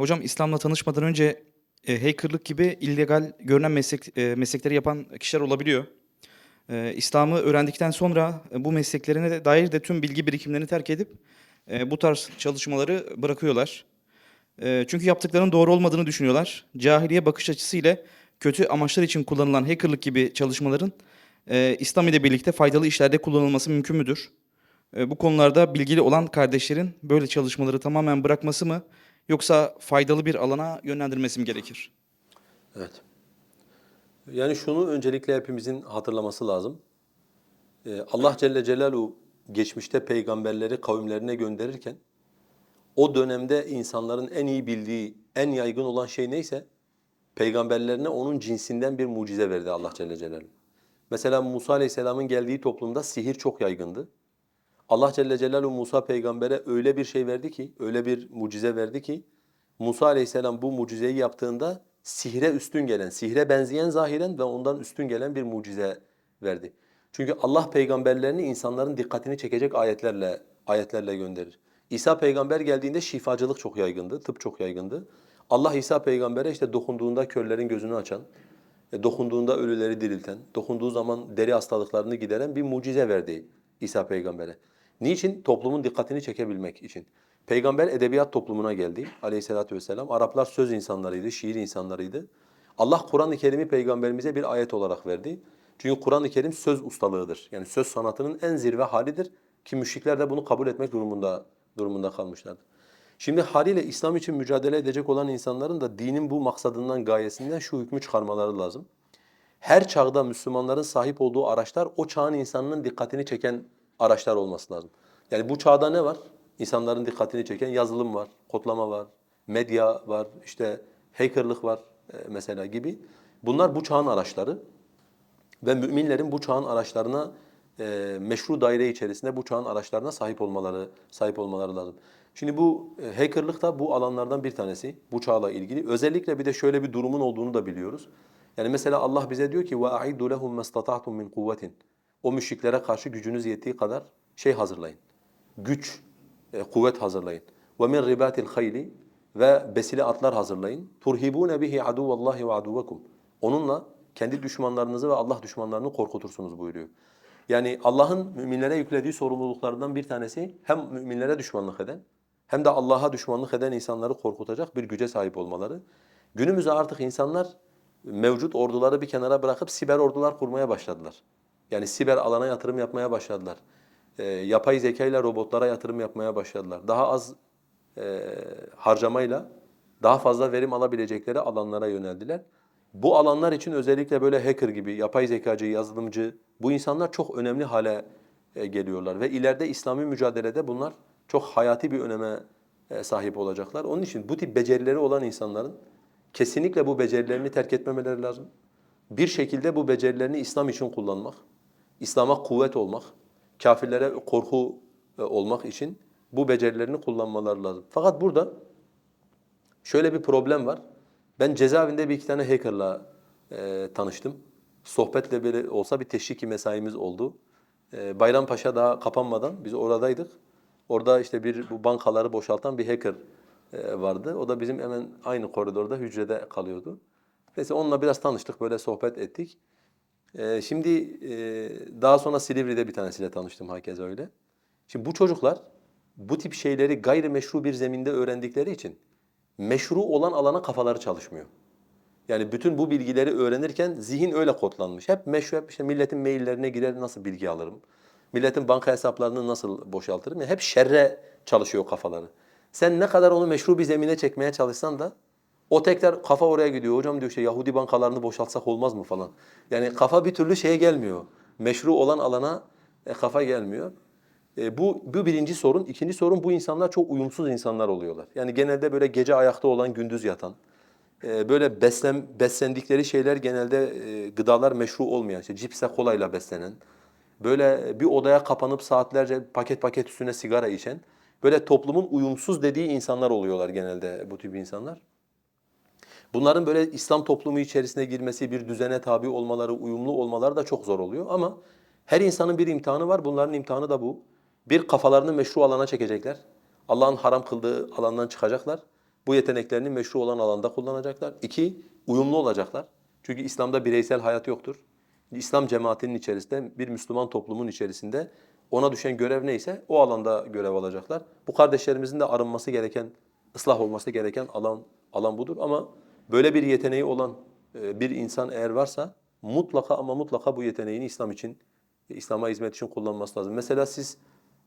Hocam İslam'la tanışmadan önce e, hackerlık gibi illegal görünen meslek, e, meslekleri yapan kişiler olabiliyor. E, İslam'ı öğrendikten sonra e, bu mesleklerine dair de tüm bilgi birikimlerini terk edip e, bu tarz çalışmaları bırakıyorlar. E, çünkü yaptıklarının doğru olmadığını düşünüyorlar. Cahiliye bakış açısı ile kötü amaçlar için kullanılan hackerlık gibi çalışmaların e, İslam ile birlikte faydalı işlerde kullanılması mümkün müdür? E, bu konularda bilgili olan kardeşlerin böyle çalışmaları tamamen bırakması mı yoksa faydalı bir alana yönlendirmesi mi gerekir? Evet. Yani şunu öncelikle hepimizin hatırlaması lazım. Ee, Allah Celle Celaluhu geçmişte peygamberleri kavimlerine gönderirken o dönemde insanların en iyi bildiği, en yaygın olan şey neyse peygamberlerine onun cinsinden bir mucize verdi Allah Celle Celaluhu. Mesela Musa Aleyhisselam'ın geldiği toplumda sihir çok yaygındı. Allah Celle Celaluhu Musa peygambere öyle bir şey verdi ki, öyle bir mucize verdi ki Musa Aleyhisselam bu mucizeyi yaptığında sihre üstün gelen, sihre benzeyen zahiren ve ondan üstün gelen bir mucize verdi. Çünkü Allah peygamberlerini insanların dikkatini çekecek ayetlerle ayetlerle gönderir. İsa peygamber geldiğinde şifacılık çok yaygındı, tıp çok yaygındı. Allah İsa peygambere işte dokunduğunda körlerin gözünü açan, e, dokunduğunda ölüleri dirilten, dokunduğu zaman deri hastalıklarını gideren bir mucize verdi İsa peygambere. Niçin? Toplumun dikkatini çekebilmek için. Peygamber edebiyat toplumuna geldi aleyhissalatü vesselam. Araplar söz insanlarıydı, şiir insanlarıydı. Allah Kur'an-ı Kerim'i peygamberimize bir ayet olarak verdi. Çünkü Kur'an-ı Kerim söz ustalığıdır. Yani söz sanatının en zirve halidir ki müşrikler de bunu kabul etmek durumunda durumunda kalmışlardı. Şimdi haliyle İslam için mücadele edecek olan insanların da dinin bu maksadından, gayesinden şu hükmü çıkarmaları lazım. Her çağda Müslümanların sahip olduğu araçlar o çağın insanının dikkatini çeken araçlar olması lazım. Yani bu çağda ne var? İnsanların dikkatini çeken yazılım var, kodlama var, medya var, işte hackerlık var e, mesela gibi. Bunlar bu çağın araçları ve müminlerin bu çağın araçlarına e, meşru daire içerisinde bu çağın araçlarına sahip olmaları sahip olmaları lazım. Şimdi bu e, hackerlık da bu alanlardan bir tanesi bu çağla ilgili. Özellikle bir de şöyle bir durumun olduğunu da biliyoruz. Yani mesela Allah bize diyor ki ve aiddu lehum mastata'tum min kuvvetin. O müşriklere karşı gücünüz yettiği kadar şey hazırlayın. Güç, e, kuvvet hazırlayın. Ve min ribatil hayli ve besili atlar hazırlayın. Turhibune bihi aduvallahi ve aduvakum. Onunla kendi düşmanlarınızı ve Allah düşmanlarını korkutursunuz buyuruyor. Yani Allah'ın müminlere yüklediği sorumluluklardan bir tanesi hem müminlere düşmanlık eden hem de Allah'a düşmanlık eden insanları korkutacak bir güce sahip olmaları. Günümüzde artık insanlar mevcut orduları bir kenara bırakıp siber ordular kurmaya başladılar. Yani siber alana yatırım yapmaya başladılar. E, yapay zeka ile robotlara yatırım yapmaya başladılar. Daha az e, harcamayla daha fazla verim alabilecekleri alanlara yöneldiler. Bu alanlar için özellikle böyle hacker gibi, yapay zekacı, yazılımcı bu insanlar çok önemli hale e, geliyorlar ve ileride İslami mücadelede bunlar çok hayati bir öneme e, sahip olacaklar. Onun için bu tip becerileri olan insanların kesinlikle bu becerilerini terk etmemeleri lazım. Bir şekilde bu becerilerini İslam için kullanmak, İslam'a kuvvet olmak, kafirlere korku e, olmak için bu becerilerini kullanmaları lazım. Fakat burada şöyle bir problem var. Ben cezaevinde bir iki tane hackerla e, tanıştım. Sohbetle böyle olsa bir teşviki mesaimiz oldu. E, Bayrampaşa daha kapanmadan biz oradaydık. Orada işte bir bu bankaları boşaltan bir hacker e, vardı. O da bizim hemen aynı koridorda hücrede kalıyordu. Neyse onunla biraz tanıştık, böyle sohbet ettik. E, şimdi e, daha sonra Silivri'de bir tanesiyle tanıştım hakeza öyle. Şimdi bu çocuklar bu tip şeyleri gayrimeşru bir zeminde öğrendikleri için meşru olan alana kafaları çalışmıyor. Yani bütün bu bilgileri öğrenirken zihin öyle kodlanmış. Hep meşru, hep işte milletin maillerine girer nasıl bilgi alırım? Milletin banka hesaplarını nasıl boşaltırım? Yani hep şerre çalışıyor kafaları. Sen ne kadar onu meşru bir zemine çekmeye çalışsan da o tekrar kafa oraya gidiyor. Hocam diyor işte Yahudi bankalarını boşaltsak olmaz mı falan. Yani kafa bir türlü şeye gelmiyor. Meşru olan alana e, kafa gelmiyor. E, bu, bu birinci sorun. İkinci sorun bu insanlar çok uyumsuz insanlar oluyorlar. Yani genelde böyle gece ayakta olan, gündüz yatan, e, böyle beslen, beslendikleri şeyler genelde e, gıdalar meşru olmayan, işte cipse kolayla beslenen, böyle bir odaya kapanıp saatlerce paket paket üstüne sigara içen, böyle toplumun uyumsuz dediği insanlar oluyorlar genelde bu tip insanlar. Bunların böyle İslam toplumu içerisine girmesi, bir düzene tabi olmaları, uyumlu olmaları da çok zor oluyor ama her insanın bir imtihanı var. Bunların imtihanı da bu. Bir kafalarını meşru alana çekecekler. Allah'ın haram kıldığı alandan çıkacaklar Bu yeteneklerini meşru olan alanda kullanacaklar. İki, uyumlu olacaklar. Çünkü İslam'da bireysel hayat yoktur. İslam cemaatinin içerisinde, bir Müslüman toplumun içerisinde ona düşen görev neyse o alanda görev alacaklar. Bu kardeşlerimizin de arınması gereken, ıslah olması gereken alan alan budur. Ama böyle bir yeteneği olan e, bir insan eğer varsa mutlaka ama mutlaka bu yeteneğini İslam için, e, İslam'a hizmet için kullanması lazım. Mesela siz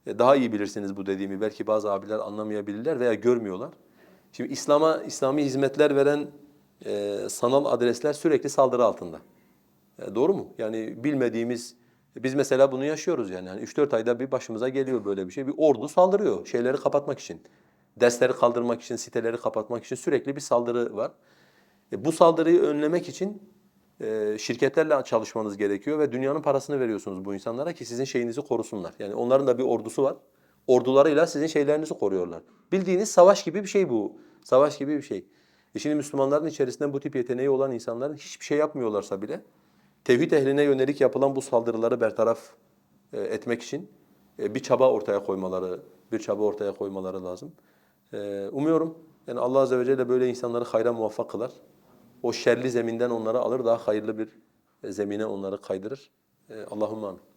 e, daha iyi bilirsiniz bu dediğimi. Belki bazı abiler anlamayabilirler veya görmüyorlar. Şimdi İslam'a İslami hizmetler veren sanal adresler sürekli saldırı altında. Doğru mu? Yani bilmediğimiz biz mesela bunu yaşıyoruz yani. yani 3-4 ayda bir başımıza geliyor böyle bir şey. Bir ordu saldırıyor şeyleri kapatmak için. Dersleri kaldırmak için, siteleri kapatmak için sürekli bir saldırı var. E, bu saldırıyı önlemek için e, şirketlerle çalışmanız gerekiyor ve dünyanın parasını veriyorsunuz bu insanlara ki sizin şeyinizi korusunlar. Yani onların da bir ordusu var. Ordularıyla sizin şeylerinizi koruyorlar. Bildiğiniz savaş gibi bir şey bu. Savaş gibi bir şey. E şimdi Müslümanların içerisinden bu tip yeteneği olan insanların hiçbir şey yapmıyorlarsa bile tevhid ehline yönelik yapılan bu saldırıları bertaraf e, etmek için bir çaba ortaya koymaları, bir çaba ortaya koymaları lazım. Umuyorum yani Allah azze ve celle böyle insanları hayra muvaffak kılar. O şerli zeminden onları alır, daha hayırlı bir zemine onları kaydırır. E, Allahümme amin.